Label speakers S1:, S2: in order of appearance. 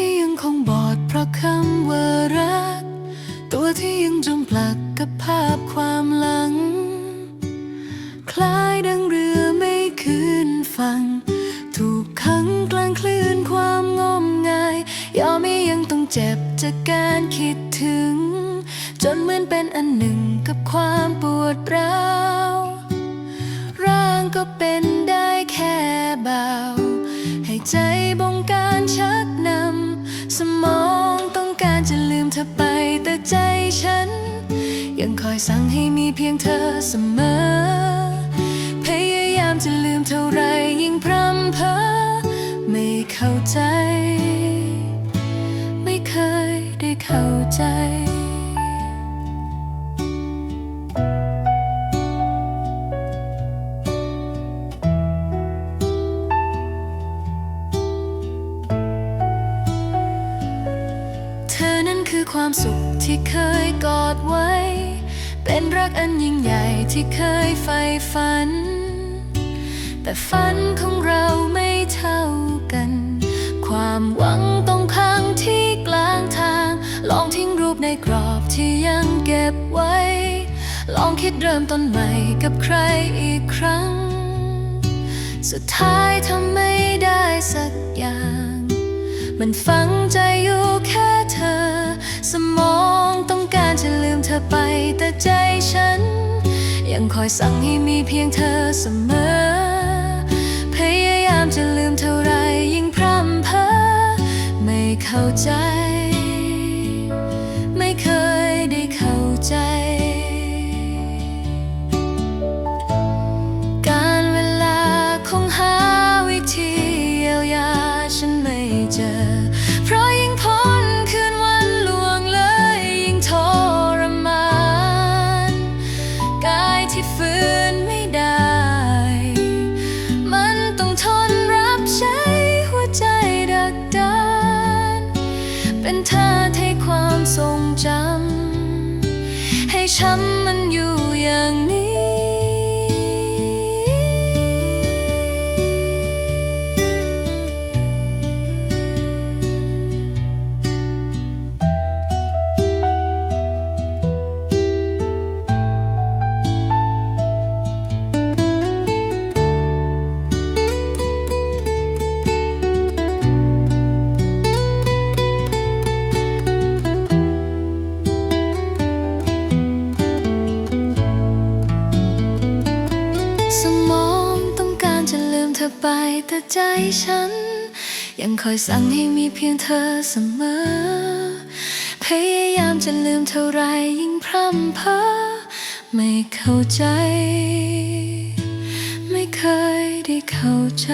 S1: ที่ยังคงบอดเพราะคำว่ารัก ตัวที่ยังจมปลักกับภาพความหลัง คล้ายดังเรือไม่คืนฝั่งถูกขังกลางคลื่นความงมงายยอมไม่ยังต้องเจ็บจากการคิดถึง จนเหมือนเป็นอันหนึ่งกับความปวดร้าวร่างก็เป็นได้แค่เบาให้ใจบ จะลืมเธอไปแต่ใจฉัน ยังคอยสั่งให้มีเพียงเธอเสมอ พยายามจะลืมเท่าไรยิ่งพร่ำเพ้อไม่เข้าใจ ไม่เคยได้เข้าใจ ความสุขที่เคยกอดไว้ เป็นรักอันยิ่งใหญ่ที่เคยใฝ่ฝัน แต่ฝันของเราไม่เท่ากัน ความหวังต้องค้างที่กลางทาง ลองทิ้งรูปในกรอบที่ยังเก็บไว้ ลองคิดเริ่มต้นใหม่กับใครอีกครั้ง สุดท้ายทำไม่ได้สักอย่าง มันฝังใจอยู่แค่ ยังคอยสั่งให้มีเพียงเธอเสมอ พยายามจะลืมเท่าไรยิ่งพร่ำเพ้อไม่เข้าใจ ไม่เคยได้เข้าใจ การเวลาคงหาวิธีเยียวยาฉันไม่เจอ ช้ำมันอยู่อย่างนี้ สมองต้องการจะลืมเธอไปแต่ใจฉัน ยังคอยสั่งให้มีเพียงเธอเสมอ พยายามจะลืมเท่าไรยิ่งพร่ำเพ้อไม่เข้าใจ ไม่เคยได้เข้าใจ